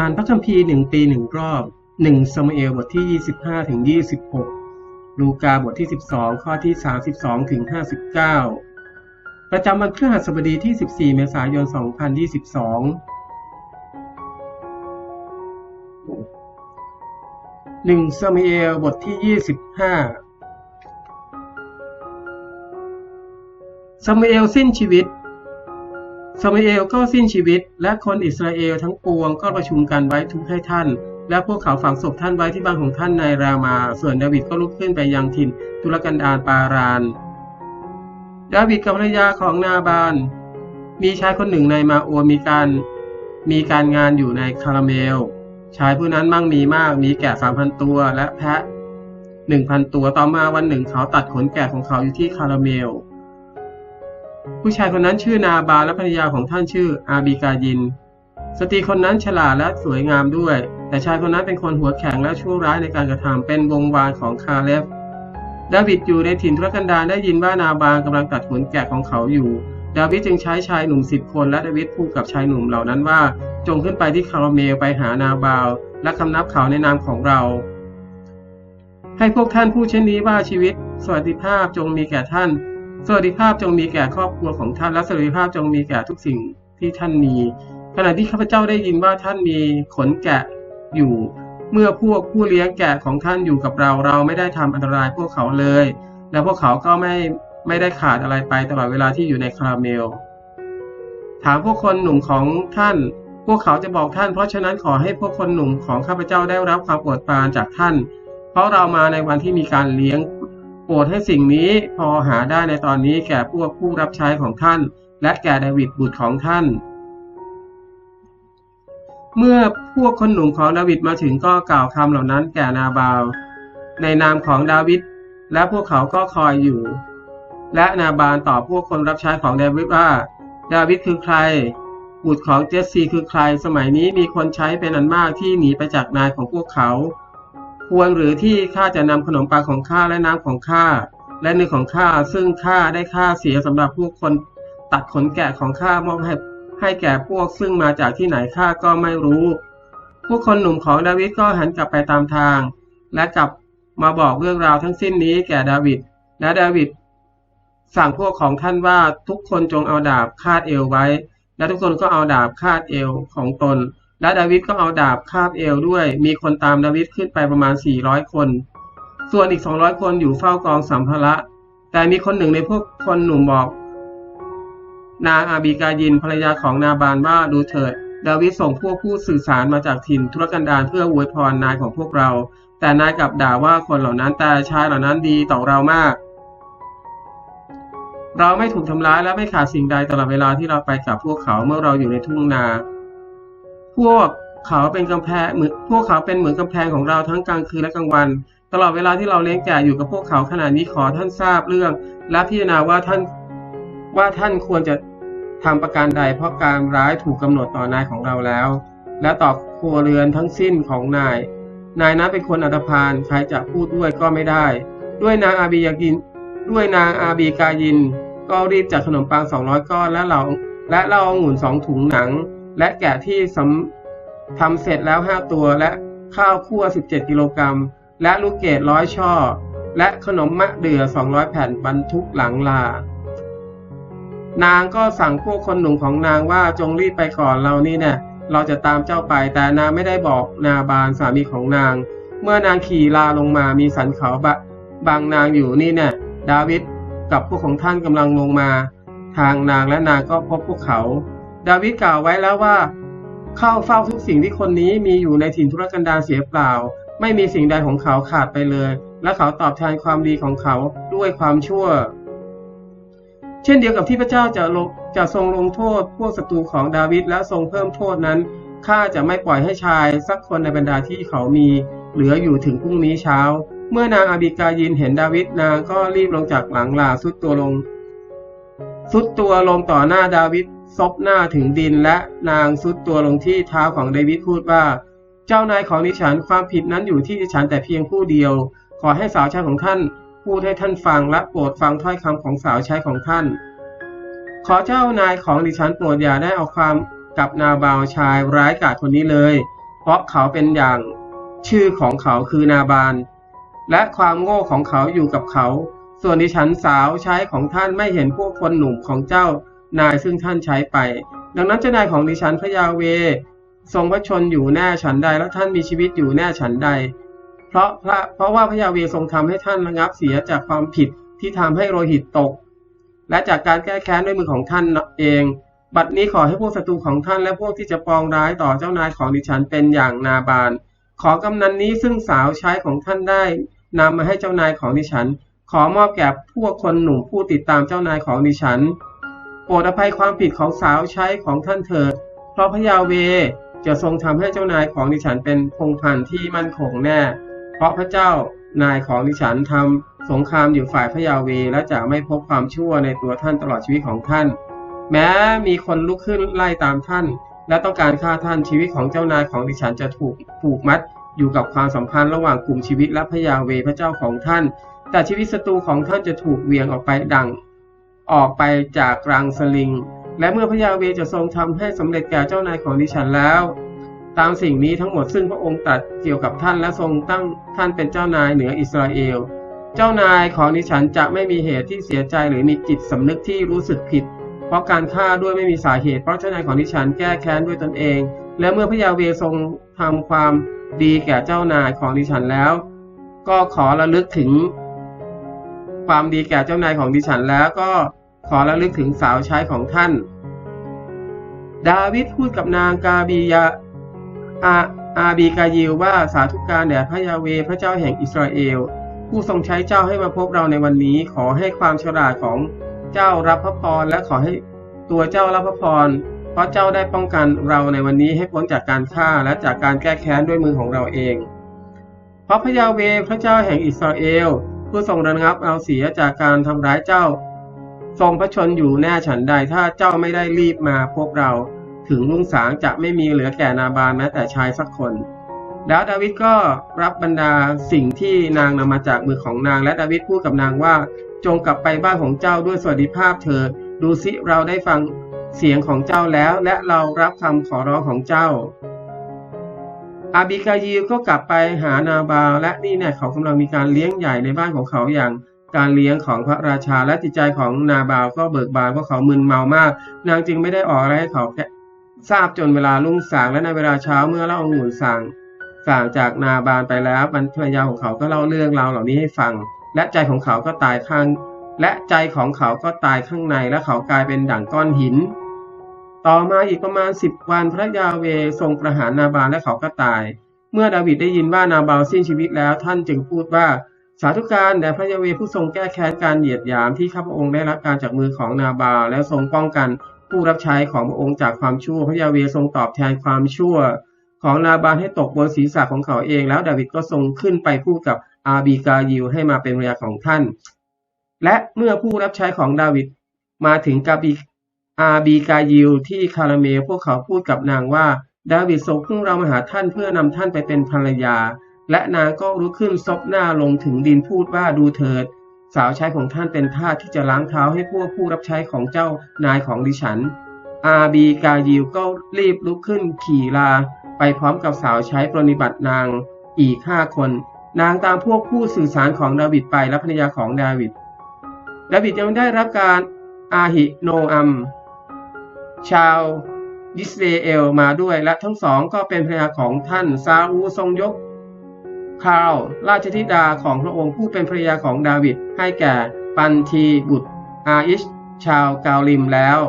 อ่านพระคัมภีร์หนึ่งปีหนึ่งรอบหนึ่งซามูเอลบทที่ยี่สิบห้าถึงยี่สิบหกลูกาบทที่สิบสองข้อที่สามสิบสองถึงห้าสิบเก้าประจำวันพฤหัสบดีที่สิบสี่เมษายนสองพันยี่สิบสองหนึ่งซามูเอลบทที่ยี่สิบห้าซามูเอลสิ้นชีวิต ซามูเอลก็สิ้นชีวิต และคนอิสราเอลทั้งปวงก็ประชุมกันไว้ทุกให้ท่าน และพวกเขาฝังศพท่านไว้ที่บ้านของท่านในรามา ส่วนดาวิดก็ลุกขึ้นไปยังถิ่นทุรกันดารปาราน ดาวิดกับภรรยาของนาบาน มีชายคนหนึ่งในมาโอมีการมีการงานอยู่ในคาราเมล ชายผู้นั้นมั่งมีมากมีแกะสามพันตัวและแพะหนึ่งพันตัวต่อมาวันหนึ่งเขาตัดขนแกะของเขาอยู่ที่คาราเมล ผู้ชายคนนั้นชื่อนาบาและภรรยาของท่านชื่ออาบีกายิน สตรีคนนั้นฉลาดและสวยงามด้วย แต่ชายคนนั้นเป็นคนหัวแข็งและชั่วร้ายในการกระทำเป็นวงวานของคาเลฟดาวิดอยู่ในถิ่นทุรกันดารได้ยินว่านาบากำลังตัดขนแกะของเขาอยู่ ดาวิดจึงใช้ชายหนุ่มสิบคนและดาวิดพูดกับชายหนุ่มเหล่านั้นว่า จงขึ้นไปที่คาราเมลไปหานาบาลและคำนับเขาในนามของเรา ให้พวกท่านพูดเช่นนี้ว่าชีวิตสวัสดิภาพจงมีแก่ท่าน สวัสดิภาพจงมีแก่ครอบครัวของท่านและสวัสดิภาพจงมีแก่ทุกสิ่งที่ท่านมี ขณะที่ข้าพเจ้าได้ยินว่าท่านมีขนแกะอยู่ เมื่อพวกผู้เลี้ยงแกะของท่านอยู่กับเรา เราไม่ได้ทำอันตรายพวกเขาเลย และพวกเขาก็ไม่ไม่ได้ขาดอะไรไปตลอดเวลาที่อยู่ในคาราเมล ถามพวกคนหนุ่มของท่าน พวกเขาจะบอกท่าน เพราะฉะนั้นขอให้พวกคนหนุ่มของข้าพเจ้าได้รับความโปรดปรานจากท่าน เพราะเรามาในวันที่มีการเลี้ยง โปรดให้สิ่งนี้พอหาได้ในตอนนี้แก่พวกผู้รับใช้ของท่าน และแก่ดาวิดบุตรของท่าน เมื่อพวกคนหนุ่มของดาวิดมาถึงก็กล่าวคำเหล่านั้นแก่นาบาลในนามของดาวิดและพวกเขาก็คอยอยู่ และนาบาลตอบพวกคนรับใช้ของดาวิดว่า ดาวิดคือใคร บุตรของเจสซีคือใคร สมัยนี้มีคนใช้เป็นอันมากที่หนีไปจากนายของพวกเขา ควรหรือที่ข้าจะนำขนมปังของข้าและน้ำของข้าและเนื้อของข้าซึ่งข้าได้ค่าเสียสำหรับพวกคนตัดขนแกะของข้ามอบให้ให้แก่พวกซึ่งมาจากที่ไหนข้าก็ไม่รู้พวกคนหนุ่มของดาวิดก็หันกลับไปตามทาง และกลับมาบอกเรื่องราวทั้งสิ้นนี้แก่ดาวิดและดาวิดสั่งพวกของท่านว่าทุกคนจงเอาดาบคาดเอวไว้ และทุกคนก็เอาดาบคาดเอวของตน และดาวิดก็เอาดาบคาบเอวด้วย มีคนตามดาวิดขึ้นไปประมาณ 400 คน ส่วนอีก 200 คนอยู่เฝ้ากองสัมภาระ แต่มีคนหนึ่งในพวกคนหนุ่มบอก นางอาบีกายินภรรยาของนาบานว่าดูเถิด ดาวิดส่งพวกผู้สื่อสารมาจากถิ่นทุรกันดารเพื่ออวยพรนายของพวกเรา แต่นายกลับด่าว่าคนเหล่านั้นแต่ชายเหล่านั้นดีต่อเรามากเราไม่ถูกทำร้ายและไม่ขาดสิ่งใดตลอดเวลาที่เราไปกับพวกเขาเมื่อเราอยู่ในทุ่งนา พวกเขาเป็นกำแพงเหมือนพวกเขาเป็นเหมือนกำแพงของเราทั้งกลางคืนและกลางวัน ตลอดเวลาที่เราเลี้ยงแกะอยู่กับพวกเขาขณะนี้ขอท่านทราบเรื่อง และพิจารณาว่าท่านว่าท่านควรจะทำประการใด เพราะการร้ายถูกกำหนดต่อนายของเราแล้ว และต่อครัวเรือนทั้งสิ้นของนาย นายนั้นเป็นคนอัตภานใครจะพูดด้วยก็ไม่ได้ ด้วยนางอาบียากิน ด้วยนางอาบีกายิน ก็รีบจัดขนมปังสองร้อยก้อนและเราและเราองุ่นสองถุงหนัง และแกะที่ทำเสร็จแล้ว 5 ตัว และข้าวคั่ว 17 กิโลกรัม และลูกเกดร้อยช่อ และขนมมะเดื่อ200 แผ่นบรรทุกหลังลา นางก็สั่งพวกคนหนุ่มของนางว่าจงรีบไปก่อนเรานี่เนี่ยเราจะตามเจ้าไปแต่นางไม่ได้บอกนาบานสามีของนาง เมื่อนางขี่ลาลงมามีสันเขาบะบางนางอยู่นี่เนี่ยดาวิดกับพวกของท่านกำลังลงมา ทางนางและนางก็พบพวกเขา ดาวิดกล่าวไว้แล้วว่า เข้าเฝ้าทุกสิ่งที่คนนี้มีอยู่ในถิ่นทุรกันดารเสียเปล่า ไม่มีสิ่งใดของเขาขาดไปเลย และเขาตอบแทนความดีของเขาด้วยความชั่ว เช่นเดียวกับที่พระเจ้าจะลงจะทรงลงโทษพวกศัตรูของดาวิดและทรงเพิ่มโทษนั้นข้าจะไม่ปล่อยให้ชายสักคนในบรรดาที่เขามี เหลืออยู่ถึงพรุ่งนี้เช้า เมื่อนางอาบิกายินเห็นดาวิดนางก็รีบลงจากหลังลาสุดตัวลง สุดตัวลงต่อหน้าดาวิด ซบหน้าถึงดินและนางสุดตัวลงที่เท้าของเดวิดพูดว่า เจ้านายของดิฉันความผิดนั้นอยู่ที่ดิฉันแต่เพียงผู้เดียว ขอให้สาวใช้ของท่านพูดให้ท่านฟังและโปรดฟังถ้อยคำของสาวใช้ของท่าน ขอเจ้านายของดิฉันโปรดอย่าได้เอาความกับนาบาวชายร้ายกาจคนนี้เลย เพราะเขาเป็นอย่างชื่อของเขาคือนาบานและความโง่ของเขาอยู่กับเขา ส่วนดิฉันสาวใช้ของท่านไม่เห็นพวกคนหนุ่มของเจ้า นายซึ่งท่านใช้ไป ดังนั้นเจ้านายของดิฉันพระยาเว ทรงพระชนอยู่แน่ฉันใด และท่านมีชีวิตอยู่แน่ฉันใด เพราะพระเพราะว่าพระยาเวทรงทำให้ท่านระงับเสียจากความผิดที่ทำให้โลหิตตก และจากการแก้แค้นด้วยมือของท่านเอง บัดนี้ขอให้พวกศัตรูของท่านและพวกที่จะปองร้ายต่อเจ้านายของดิฉันเป็นอย่างนาบาน ขอกำนันนี้ซึ่งสาวใช้ของท่านได้นำมาให้เจ้านายของดิฉัน ขอมอบแก่พวกคนหนุ่มผู้ติดตามเจ้านายของดิฉัน โปรดอภัยความผิดของสาวใช้ของท่านเถิด เพราะพระยาเวจะทรงทำให้เจ้านายของดิฉันเป็นพงพันธ์ที่มั่นคงแน่ เพราะพระเจ้านายของดิฉันทำสงครามอยู่ฝ่ายพระยาเวและจะไม่พบความชั่วในตัวท่านตลอดชีวิตของท่าน แม้มีคนลุกขึ้นไล่ตามท่าน และต้องการฆ่าท่านชีวิตของเจ้านายของดิฉันจะถูกผูกมัด อยู่กับความสัมพันธ์ระหว่างกลุ่มชีวิตและพระยาเวพระเจ้าของท่าน แต่ชีวิตศัตรูของท่านจะถูกเวียงออกไปดัง ออกไปจากรังสลิง และเมื่อพระยาเวจะทรงทำให้สำเร็จแก่เจ้านายของดิฉันแล้ว ตามสิ่งนี้ทั้งหมดซึ่งพระองค์ตรัสเกี่ยวกับท่านและทรงตั้งท่านเป็นเจ้านายเหนืออิสราเอล เจ้านายของดิฉันจะไม่มีเหตุที่เสียใจหรือมีจิตสำนึกที่รู้สึกผิด เพราะการฆ่าด้วยไม่มีสาเหตุ เพราะเจ้านายของดิฉันแก้แค้นด้วยตนเอง และเมื่อพระยาเวทรงทำความดีแก่เจ้านายของดิฉันแล้ว ก็ขอระลึกถึงความดีแก่เจ้านายของดิฉันแล้วก็ ขอระลึกถึงสาวใช้ของท่าน ดาวิดพูดกับนางกาบียาอาอาบีกายิลว่าสาธุการแด่พระยาเวพระเจ้าแห่งอิสราเอล ผู้ทรงใช้เจ้าให้มาพบเราในวันนี้ ขอให้ความฉลาดของเจ้ารับพระพรและขอให้ตัวเจ้ารับพระพร เพราะเจ้าได้ป้องกันเราในวันนี้ให้พ้นจากการฆ่าและจากการแก้แค้นด้วยมือของเราเอง เพราะพระยาเวพระเจ้าแห่งอิสราเอล ผู้ทรงระงับเราเสียจากการทำร้ายเจ้า ทรงพระชนอยู่แน่ฉันใดถ้าเจ้าไม่ได้รีบมาพบเรา ถึงรุ่งสางจะไม่มีเหลือแก่นาบานแม้แต่ชายสักคน แล้วดาวิดก็รับบรรดาสิ่งที่นางนำมาจากมือของนางและดาวิดพูดกับนางว่า จงกลับไปบ้านของเจ้าด้วยสวัสดิภาพเถิดดูสิเราได้ฟังเสียงของเจ้าแล้วและเรารับคำขอร้องของเจ้า อาบิกายิลก็กลับไปหานาบาลและนี่เนี่ยเขากำลังมีการเลี้ยงใหญ่ในบ้านของเขาอย่าง การเลี้ยงของพระราชาและจิตใจของนาบาลก็เบิกบานเพราะเขามึนเมามาก นางจึงไม่ได้ออกอะไรให้เขาทราบจนเวลาลุ่งสางและในเวลาเช้าเมื่อเล่าองุ่นสังสังจากนาบาลไปแล้วบรรพยาของเขาก็เล่าเรื่องราวเหล่านี้ให้ฟัง และใจของเขาก็ตายข้าง และใจของเขาก็ตายข้างในและเขากลายเป็นดั่งก้อนหิน ต่อมาอีกประมาณสิบวันพระยาเวทรงประหารนาบาลและเขาก็ตาย เมื่อดาวิดได้ยินว่านาบาลสิ้นชีวิตแล้วท่านจึงพูดว่า สาธุการแด่พระยาเวผู้ทรงแก้แค้นการเหยียดหยามที่ข้าพระองค์ได้รับการจากมือของนาบาและทรงป้องกันผู้รับใช้ของพระองค์จากความชั่ว พระยาเวทรงตอบแทนความชั่ว ของนาบาลให้ตกบนศีรษะของเขาเอง แล้วดาวิดก็ทรงขึ้นไปพูดกับอาบีกายิลให้มาเป็นภรรยาของท่าน และเมื่อผู้รับใช้ของดาวิดมาถึงกาบีอาบีกายิลที่คาราเมลพวกเขาพูดกับนางว่า ดาวิดส่งพวกเรามาหาท่านเพื่อนำท่านไปเป็นภรรยา และนางก็ลุกขึ้นซบหน้าลงถึงดินพูดว่าดูเถิด สาวใช้ของท่านเป็นทาสที่จะล้างเท้าให้พวกผู้รับใช้ของเจ้านายของดิฉัน อาบีกายิลก็รีบลุกขึ้นขี่ลา ไปพร้อมกับสาวใช้ปรนิบัตินางอีกห้าคน นางตามพวกผู้สื่อสารของดาวิดไปและภรรยาของดาวิดดาวิดยังได้รับการอาหิโนอัม ชาวอิสราเอลมาด้วยและทั้งสองก็เป็นภรรยาของท่านซาอูทรงยก คราวราชธิดาของพระองค์ผู้เป็นภรรยาของดาวิดให้แก่ปันทีบุตรอาอิชชาวกาลิมแล้ว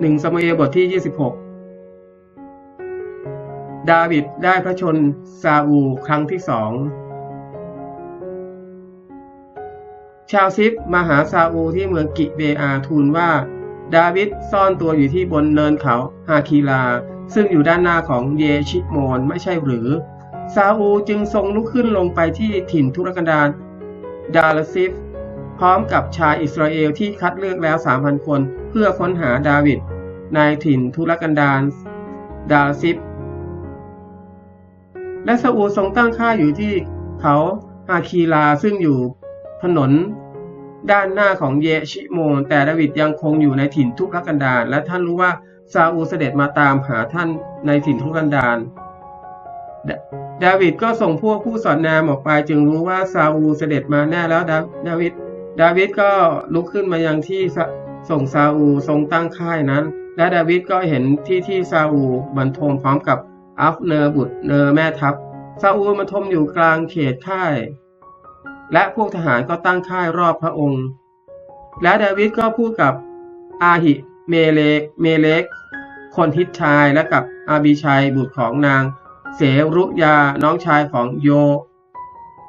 หนึ่งสมัยบทที่ 26 ดาวิดได้พระชนซาอูครั้งที่สอง ชาวซิปมาหาซาอูที่เมืองกิเบอาทูลว่า ดาวิดซ่อนตัวอยู่ที่บนเนินเขาฮาคีลา ซึ่งอยู่ด้านหน้าของเยชิโมนไม่ใช่หรือ ซาอูจึงทรงลุกขึ้นลงไปที่ถิ่นทุรกันดารดาลซิฟ พร้อมกับชายอิสราเอลที่คัดเลือกแล้ว 3,000 คน เพื่อค้นหาดาวิดในถิ่นทุรกันดารดาลซิฟ และซาอูทรงตั้งค่าอยู่ที่เขาฮาคีลาซึ่งอยู่ถนน ด้านหน้าของเยชิโมน แต่ดาวิดยังคงอยู่ในถิ่นทุรกันดารและท่านรู้ว่าซาอูเสด็จมาตามหาท่านในถิ่นทุรกันดารดดาวิดก็ส่งพวกผู้สอดแนมออกไป จึงรู้ว่าซาอูเสด็จมาแน่แล้วดาดาวิดดาวิดก็ลุกขึ้นมายังที่ส่งซาอูทรงตั้งค่ายนั้น และดาวิดก็เห็นที่ที่ซาอูบรรทมพร้อมกับอัฟเนอร์บุตรเนอร์แม่ทัพซาอูบรรทมอยู่กลางเขตค่าย และพวกทหารก็ตั้งค่ายรอบพระองค์ และดาวิดก็พูดกับอาหิเมเลกเมเลกคนทิศชายและกับอาบิชัยบุตรของนาง เสรุยาน้องชายของโย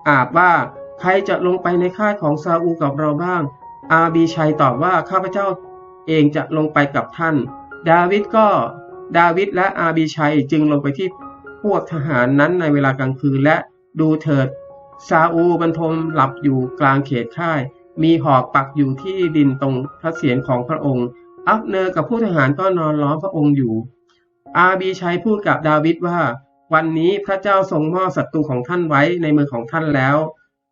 อาบว่าใครจะลงไปในค่ายของซาอูกับเราบ้าง อาบีชัยตอบว่าข้าพเจ้าเองจะลงไปกับท่าน ดาวิดก็ดาวิดและอาบีชัยจึงลงไปที่พวกทหารนั้นในเวลากลางคืนและดูเถิด ซาอูบรรทมหลับอยู่กลางเขตค่าย มีหอกปักอยู่ที่ดินตรงพระเศียรของพระองค์ อับเนอร์กับผู้ทหารก็นอนล้อมพระองค์อยู่ อาบีชัยพูดกับดาวิดว่า วันนี้พระเจ้าทรงมอบศัตรูของท่านไว้ในมือของท่านแล้ว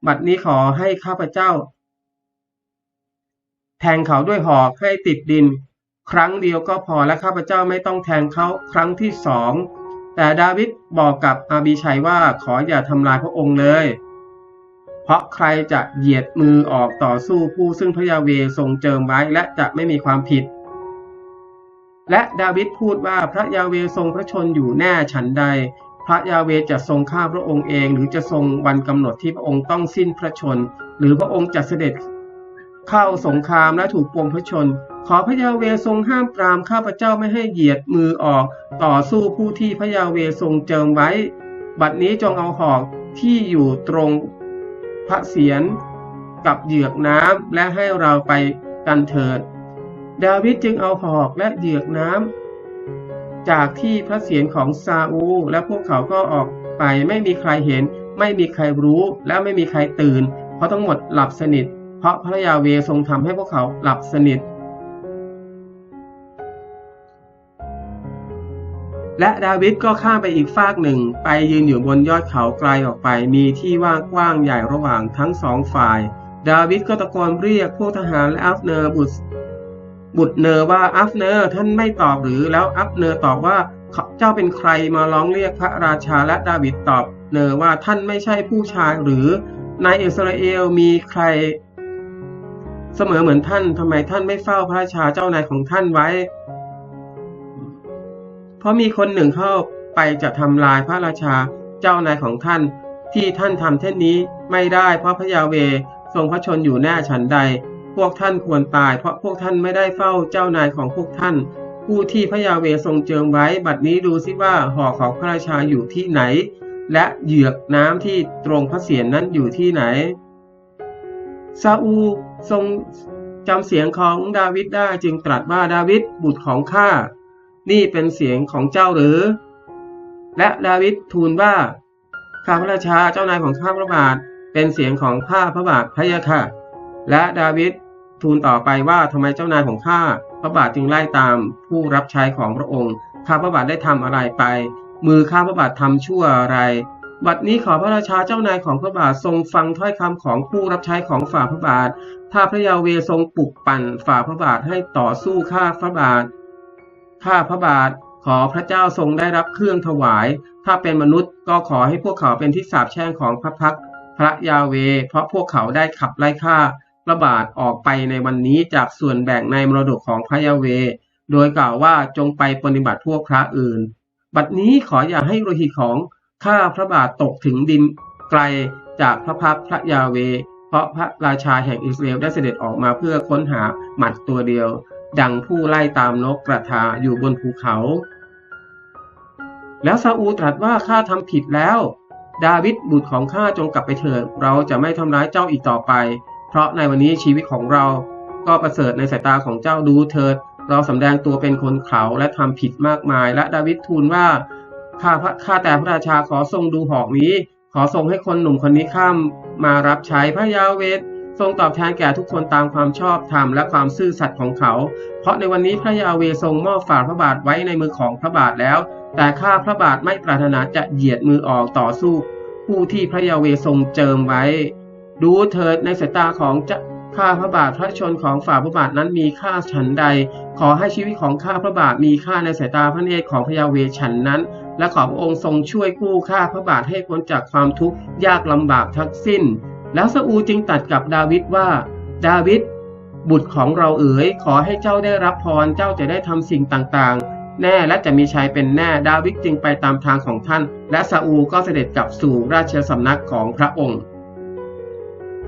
บัดนี้ขอให้ข้าพเจ้า แทงเขาด้วยหอกให้ติดดิน ครั้งเดียวก็พอและข้าพเจ้าไม่ต้องแทงเขาครั้งที่สอง แต่ดาวิดบอกกับอาบีชัยว่าขออย่าทำลายพระองค์เลย เพราะใครจะเหยียดมือออกต่อสู้ผู้ซึ่งพระยาเวทรงเจิมไว้และจะไม่มีความผิด และดาวิดพูดว่าพระยาเวทรงพระชนอยู่แน่ฉันใด พระยาเวจะทรงฆ่าพระองค์เอง หรือจะทรงวันกำหนดที่พระองค์ต้องสิ้นพระชน หรือพระองค์จะเสด็จเข้าสงครามและถูกปวงพระชน ขอพระยาเวทรงห้ามปรามข้าพเจ้าไม่ให้เหยียดมือออก ต่อสู้ผู้ที่พระยาเวทรงเจิมไว้ บัดนี้จงเอาหอกที่อยู่ตรง พระเศียรกับเหยือกน้ำและให้เราไปกันเถิด ดาวิดจึงเอาหอกและเหยือกน้ำจากที่พระเศียรของซาอูและพวกเขาก็ออกไปไม่มีใครเห็น ไม่มีใครรู้และไม่มีใครตื่น เพราะทั้งหมดหลับสนิท เพราะพระยาเวทรงทำให้พวกเขาหลับสนิท และดาวิดก็ข้ามไปอีกฟากหนึ่ง ไปยืนอยู่บนยอดเขาไกลออกไปมีที่ว่างกว้างใหญ่ระหว่างทั้งสองฝ่าย ดาวิดก็ตะโกนเรียกพวกทหารและอัฟเนอร์บุตรบุตรเนอร์ว่าอัฟเนอร์ท่านไม่ตอบหรือแล้วอัฟเนอร์ตอบว่าเจ้าเป็นใครมาร้องเรียกพระราชาและดาวิดตอบเนอร์ว่าท่านไม่ใช่ผู้ชายหรือในอิสราเอลมีใคร เสมอเหมือนท่านทำไมท่านไม่เฝ้าพระราชาเจ้านายของท่านไว้ ราะมีคนหนึ่งเข้าไปจะทำลายพระราชาเจ้านายของท่าน ที่ท่านทำเช่นนี้ไม่ได้เพราะพระยาเวทรงพระชนอยู่แน่ฉันใด พวกท่านควรตาย เพราะพวกท่านไม่ได้เฝ้าเจ้านายของพวกท่าน ผู้ที่พระยาเวทรงเจิมไว้ บัดนี้ดูซิว่าหอของพระราชาอยู่ที่ไหน และเหยือกน้ำที่ตรงพระเศียรนนั้นอยู่ที่ไหนซาอูทรงจำเสียงของดาวิดได้จึงตรัสว่าดาวิดบุตรของข้า นี่เป็นเสียงของเจ้าหรือ และดาวิดทูลว่า ข้าพระราชาเจ้านายของข้าพระบาท เป็นเสียงของข้าพระบาทพระยาค่ะ และดาวิดทูลต่อไปว่าทำไมเจ้านายของข้าพระบาทจึงไล่ตามผู้รับใช้ของพระองค์ ข้าพระบาทได้ทำอะไรไป มือข้าพระบาททำชั่วอะไร บัดนี้ขอพระราชาเจ้านายของพระบาททรงฟังถ้อยคำของผู้รับใช้ของฝ่าพระบาท ถ้าพระยาเวทรงปลุกปั่นฝ่าพระบาทให้ต่อสู้ข้าพระบาท ข้าพระบาทขอพระเจ้าทรงได้รับเครื่องถวาย ถ้าเป็นมนุษย์ก็ขอให้พวกเขาเป็นที่สาปแช่งของพระพักพระยาเว เพราะพวกเขาได้ขับไล่ข้าพระบาทออกไปในวันนี้จากส่วนแบ่งในมรดกของพระยาเว โดยกล่าวว่าจงไปปฏิบัติพวกพระอื่น บัดนี้ขออย่าให้โลหิตของข้าพระบาทตกถึงดินไกลจากพระพักพระยาเว เพราะพระราชาแห่งอิสราเอลได้เสด็จออกมาเพื่อค้นหาหมัดตัวเดียว ดังผู้ไล่ตามนกกระทาอยู่บนภูเขา แล้วซาอูตรัสว่าข้าทำผิดแล้ว ดาวิดบุตรของข้าจงกลับไปเถิด เราจะไม่ทำร้ายเจ้าอีกต่อไป เพราะในวันนี้ชีวิตของเรา ก็ประเสริฐในสายตาของเจ้าดูเถิด เราสำแดงตัวเป็นคนเขาและทำผิดมากมาย และดาวิดทูลว่าข้าพระข้าแต่พระราชาขอทรงดูหอกนี้ ขอทรงให้คนหนุ่มคนนี้ข้ามมารับใช้พระยาเวท ทรงตอบแทนแก่ทุกคนตามความชอบธรรมและความซื่อสัตย์ของเขา เพราะในวันนี้พระยาเวทรงมอบฝ่าพระบาทไว้ในมือของพระบาทแล้ว แต่ข้าพระบาทไม่ปรารถนาจะเหยียดมือออกต่อสู้ ผู้ที่พระยาเวทรงเจิมไว้ ดูเถิดในสายตาของจ้าข้าพระบาทพระชนของฝ่าพระบาทนั้นมีค่าฉันใด ขอให้ชีวิตของข้าพระบาทมีค่าในสายตาพระเนตรของพระยาเวฉันนั้น และขอพระองค์ทรงช่วยกู้ข้าพระบาทให้พ้นจากความทุกข์ยากลำบากทั้งสิ้น แล้วซาอูจึงตัดกับดาวิดว่า ดาวิดบุตรของเราเอ๋ยขอให้เจ้าได้รับพรเจ้าจะได้ทำสิ่งต่างๆ แน่และจะมีชัยเป็นแน่ดาวิดจึงไปตามทางของท่าน และซาอูก็เสด็จกลับสู่ราชสำนักของพระองค์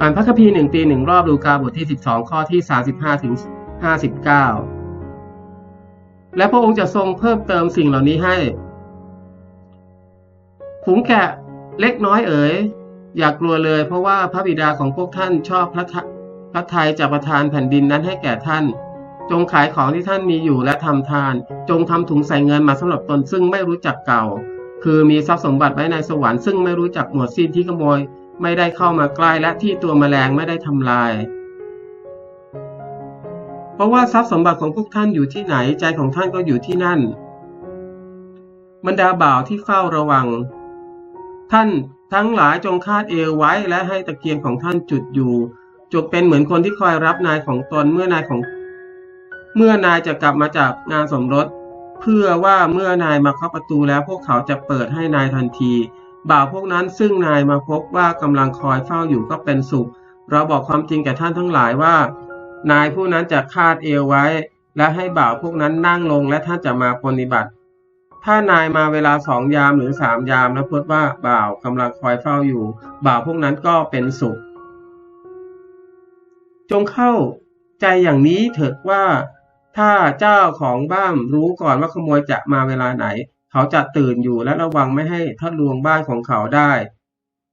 อ่านพระคัมภีร์หนึ่งตีหนึ่งรอบลูกาบทที่ 12 ข้อที่ 35ถึง59 และพระองค์จะทรงเพิ่มเติมสิ่งเหล่านี้ให้ฝูงแกะเล็กน้อยเอ๋ย อย่ากลัวเลย เพราะว่าพระบิดาของพวกท่านชอบพระพระทัยจะประทานแผ่นดินนั้นให้แก่ท่าน จงขายของที่ท่านมีอยู่และทำทาน จงทำถุงใส่เงินมาสำหรับตนซึ่งไม่รู้จักเก่า คือมีทรัพย์สมบัติไว้ในสวรรค์ซึ่งไม่รู้จักหมวดสิ้นที่ขโมย ไม่ได้เข้ามาใกล้และที่ตัวแมลงไม่ได้ทำลาย เพราะว่าทรัพย์สมบัติของพวกท่านอยู่ที่ไหนใจของท่านก็อยู่ที่นั่น บรรดาบ่าวที่เฝ้าระวัง ท่าน ทั้งหลายจงคาดเอวไว้และให้ตะเกียงของท่านจุดอยู่ จงเป็นเหมือนคนที่คอยรับนายของตนเมื่อนายของ เมื่อนายจะกลับมาจากงานสมรส เพื่อว่าเมื่อนายมาเคาะประตูแล้วพวกเขาจะเปิดให้นายทันที บ่าวพวกนั้นซึ่งนายมาพบว่ากำลังคอยเฝ้าอยู่ก็เป็นสุข เราบอกความจริงแก่ท่านทั้งหลายว่า นายผู้นั้นจะคาดเอวไว้ และให้บ่าวพวกนั้นนั่งลงและท่านจะมาปฏิบัติ ถ้านายมาเวลาสองยามหรือสามยามแล้วพบว่าบ่าวกำลังคอยเฝ้าอยู่ บ่าวพวกนั้นก็เป็นสุข จงเข้าใจอย่างนี้เถิดว่า ถ้าเจ้าของบ้านรู้ก่อนว่าขโมยจะมาเวลาไหน เขาจะตื่นอยู่และระวังไม่ให้ท่านลวงบ้านของเขาได้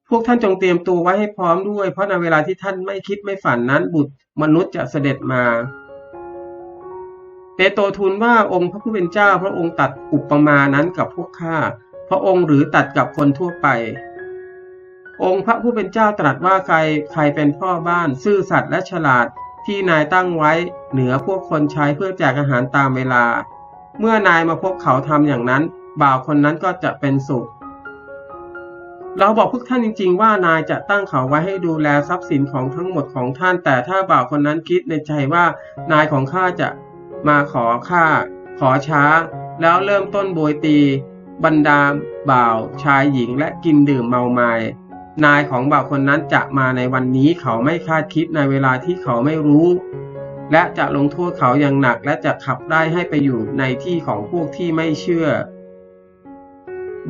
พวกท่านจงเตรียมตัวไว้ให้พร้อมด้วย เพราะในเวลาที่ท่านไม่คิดไม่ฝันนั้นบุตรมนุษย์จะเสด็จมา เปโตรทูลว่าองค์พระผู้เป็นเจ้าพระองค์ตัดอุปมานั้นกับพวกข้าพระองค์หรือตัดกับคนทั่วไป องค์พระผู้เป็นเจ้าตรัสว่าใครใครเป็นพ่อบ้าน ซื่อสัตย์และฉลาดที่นายตั้งไว้เหนือพวกคนใช้เพื่อแจกอาหารตามเวลา เมื่อนายมาพบเขาทำอย่างนั้น บ่าวคนนั้นก็จะเป็นสุข เราบอกพวกท่านจริง ๆ ว่านายจะตั้งเขาไว้ให้ดูแลทรัพย์สินของทั้งหมดของท่าน แต่ถ้าบ่าวคนนั้นคิดในใจว่านายของข้าจะ มาขอข้าขอช้า แล้วเริ่มต้นโบยตี บรรดาบ่าวชายหญิงและกินดื่มเมาไมายนายของบ่าวคนนั้นจะมาในวันนี้เขาไม่คาดคิดในเวลาที่เขาไม่รู้ และจะลงโทษเขาอย่างหนักและจะขับได้ให้ไปอยู่ในที่ของพวกที่ไม่เชื่อ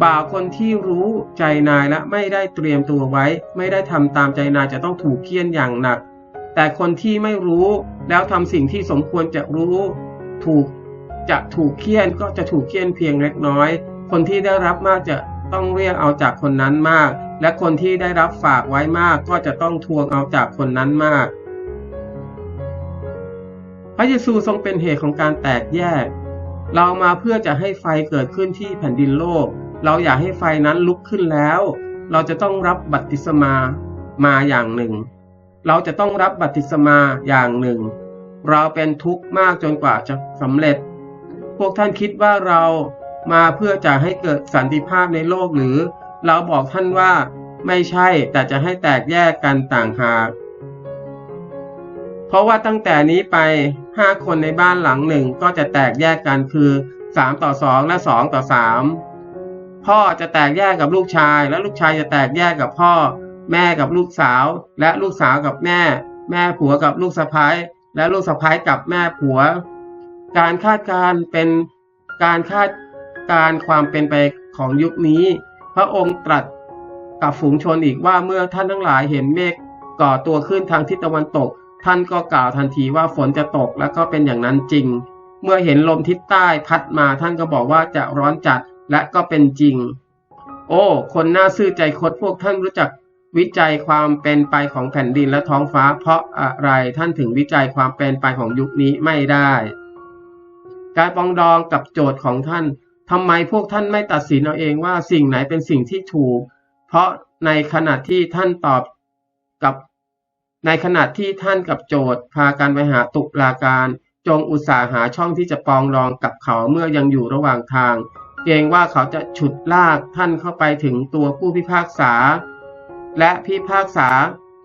บ่าวคนที่รู้ใจนายและไม่ได้เตรียมตัวไว้ ไม่ได้ทำตามใจนายจะต้องถูกเคี่ยนอย่างหนัก แต่คนที่ไม่รู้แล้วทำสิ่งที่สมควรจะรู้ ถูกจะถูกเคี่ยนก็จะถูกเคี่ยนเพียงเล็กน้อย คนที่ได้รับมากจะต้องเรียกเอาจากคนนั้นมาก และคนที่ได้รับฝากไว้มากก็จะต้องทวงเอาจากคนนั้นมาก พระเยซูทรงเป็นเหตุของการแตกแยก เรามาเพื่อจะให้ไฟเกิดขึ้นที่แผ่นดินโลก เราอยากให้ไฟนั้นลุกขึ้นแล้ว เราจะต้องรับบัพติศมามาอย่างหนึ่ง เราจะต้องรับบัพติศมาอย่างหนึ่ง เราเป็นทุกข์มากจนกว่าจะสำเร็จ พวกท่านคิดว่าเรามาเพื่อจะให้เกิดสันติภาพในโลกหรือ เราบอกท่านว่าไม่ใช่แต่จะให้แตกแยกกันต่างหากเพราะว่าตั้งแต่นี้ไปห้าคนในบ้านหลังหนึ่งก็จะแตกแยกกันคือสามต่อสองและสองต่อสามพ่อจะแตกแยกกับลูกชาย และลูกชายจะแตกแยกกับพ่อ แม่กับลูกสาว และลูกสาวกับแม่ แม่ผัวกับลูกสะพ้าย และลูกสะพ้ายกับแม่ผัว การคาดการเป็นการคาดการความเป็นไปของยุคนี้ พระองค์ตรัสกับฝูงชนอีกว่าเมื่อท่านทั้งหลายเห็นเมฆก่อตัวขึ้นทางทิศตะวันตก ท่านก็กล่าวทันทีว่าฝนจะตกและก็เป็นอย่างนั้นจริง เมื่อเห็นลมทิศใต้พัดมาท่านก็บอกว่าจะร้อนจัดและก็เป็นจริง โอ้ คนน่าซื่อใจคดพวกท่านรู้จัก วิจัยความเป็นไปของแผ่นดินและท้องฟ้า เพราะอะไรท่านถึงวิจัยความเป็นไปของยุคนี้ไม่ได้ การปองดองกับโจทย์ของท่านทำไมพวกท่านไม่ตัดสินเอาเองว่าสิ่งไหนเป็นสิ่งที่ถูก เพราะในขณะที่ท่านตอบกับ ในขณะที่ท่านกับโจทย์พากันไปหาตุลาการ จงอุตสาหาช่องที่จะปองดองกับเขาเมื่อยังอยู่ระหว่างทาง เกรงว่าเขาจะฉุดลากท่านเข้าไปถึงตัวผู้พิพากษา และพิพากษา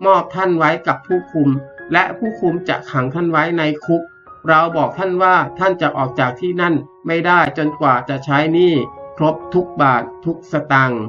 มอบท่านไว้กับผู้คุม และผู้คุมจะขังท่านไว้ในคุก เราบอกท่านว่าท่านจะออกจากที่นั่นไม่ได้จนกว่าจะใช้หนี้ครบทุกบาททุกสตังค์